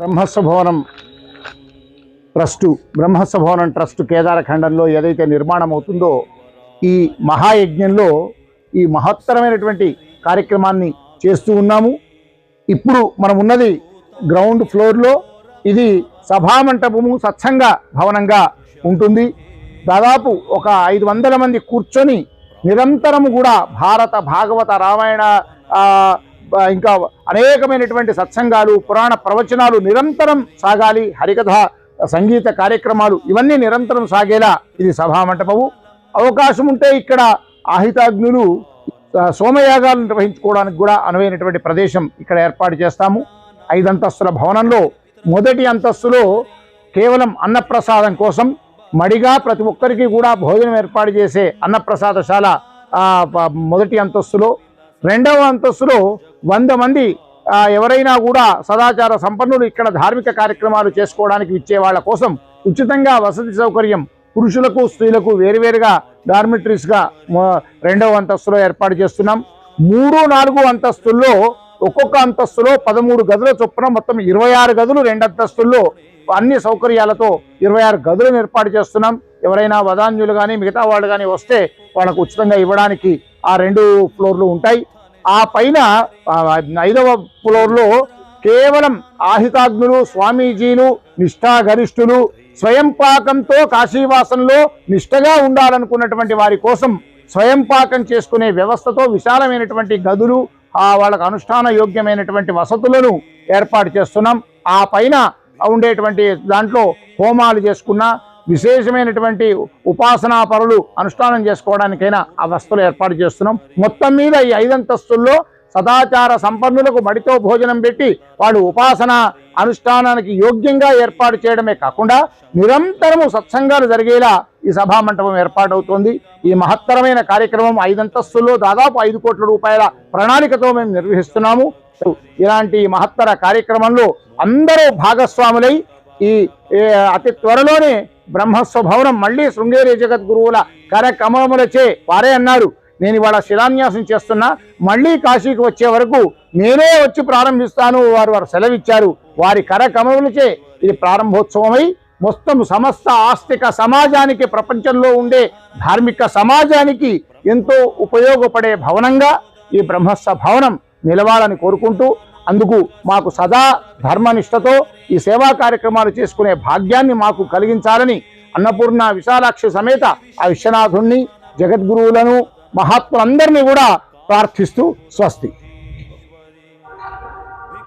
బ్రహ్మస్వభవనం trust బ్రహ్మస్వభవనం భవనం కేదారఖండంలో ఏదైతే నిర్మాణం అవుతుందో ఈ మహాయజ్ఞంలో ఈ మహత్తరమైనటువంటి కార్యక్రమాన్ని చేస్తూ ఉన్నాము. ఇప్పుడు మనం ఉన్నది గ్రౌండ్ ఫ్లోర్లో. ఇది సభామంటపము సత్సంగ భవనంగా ఉంటుంది. దాదాపు ఒక ఐదు వందల మంది కూర్చొని నిరంతరము కూడా భారత భాగవత రామాయణ ఇంకా అనేకమైనటువంటి సత్సంగాలు పురాణ ప్రవచనాలు నిరంతరం సాగాలి. హరికథ సంగీత కార్యక్రమాలు ఇవన్నీ నిరంతరం సాగేలా ఇది సభామంటపము. అవకాశం ఉంటే ఇక్కడ ఆహితాగ్నులు సోమయాగాలు నిర్వహించుకోవడానికి కూడా అనువైనటువంటి ప్రదేశం ఇక్కడ ఏర్పాటు చేస్తాము. ఐదంతస్తుల భవనంలో మొదటి అంతస్తులో కేవలం అన్నప్రసాదం కోసం మడిగా ప్రతి ఒక్కరికి కూడా భోజనం ఏర్పాటు చేసే అన్నప్రసాదశాల మొదటి అంతస్తులో రెండవ అంతస్తులో వంద మంది ఎవరైనా కూడా సదాచార సంపన్నులు ఇక్కడ ధార్మిక కార్యక్రమాలు చేసుకోవడానికి ఇచ్చే వాళ్ళ కోసం ఉచితంగా వసతి సౌకర్యం పురుషులకు స్త్రీలకు వేరువేరుగా డార్మిటరీస్గా రెండవ అంతస్తులో ఏర్పాటు చేస్తున్నాం. మూడు నాలుగు అంతస్తుల్లో ఒక్కొక్క అంతస్తులో పదమూడు గదుల చొప్పున మొత్తం ఇరవై ఆరు గదులు రెండు అంతస్తుల్లో అన్ని సౌకర్యాలతో ఇరవై ఆరు గదులను ఏర్పాటు చేస్తున్నాం. ఎవరైనా వదాన్యులు కానీ మిగతా వాళ్ళు కానీ వస్తే వాళ్ళకు ఉచితంగా ఇవ్వడానికి ఆ రెండు ఫ్లోర్లు ఉంటాయి. ఆ పైన ఐదవ ఫ్లోర్లో కేవలం ఆహితాగ్నులు స్వామీజీలు నిష్ఠాగరిష్ఠులు స్వయం పాకంతో కాశీవాసంలో నిష్ఠగా ఉండాలనుకున్నటువంటి వారి కోసం స్వయం పాకం చేసుకునే వ్యవస్థతో విశాలమైనటువంటి గదులు ఆ వాళ్ళకు అనుష్ఠాన యోగ్యమైనటువంటి వసతులను ఏర్పాటు చేస్తున్నాం. ఆ పైన ఉండేటువంటి దాంట్లో హోమాలు చేసుకున్న విశేషమైనటువంటి ఉపాసనా పరులు అనుష్ఠానం చేసుకోవడానికైనా ఆ వస్తువులు ఏర్పాటు చేస్తున్నాం. మొత్తం మీద ఈ ఐదంతస్తుల్లో సదాచార సంపన్నులకు మడితో భోజనం పెట్టి వాళ్ళు ఉపాసన అనుష్ఠానానికి యోగ్యంగా ఏర్పాటు చేయడమే కాకుండా నిరంతరము సత్సంగాలు జరిగేలా ఈ సభా మంటపం ఏర్పాటవుతోంది. ఈ మహత్తరమైన కార్యక్రమం ఐదంతస్తుల్లో దాదాపు ఐదు కోట్ల రూపాయల ప్రణాళికతో మేము నిర్వహిస్తున్నాము. ఇలాంటి మహత్తర కార్యక్రమంలో అందరూ భాగస్వాములై ఈ అతి త్వరలోనే బ్రహ్మస్వ భవనం మళ్ళీ శృంగేరి జగద్గురువుల కార్యక్రమములచే వారే అన్నారు. నేను ఇవాళ శిలాన్యాసం చేస్తున్నా. మళ్ళీ కాశీకి వచ్చే వరకు నేనే వచ్చి ప్రారంభిస్తాను వారు వారు సెలవిచ్చారు. వారి కరకమములచే ఇది ప్రారంభోత్సవమై మొత్తం సమస్త ఆస్తిక సమాజానికి ప్రపంచంలో ఉండే ధార్మిక సమాజానికి ఎంతో ఉపయోగపడే భవనంగా ఈ బ్రహ్మస్వ భవనం నిలవాలని కోరుకుంటూ అందుకు మాకు సదా ధర్మనిష్టతో ఈ సేవా కార్యక్రమాలు చేసుకునే భాగ్యాన్ని మాకు కలిగించాలని అన్నపూర్ణ విశాలాక్షి సమేత ఆ విశ్వనాథుణ్ణి జగద్గురువులను మహాత్ములందరినీ కూడా ప్రార్థిస్తూ స్వస్తి.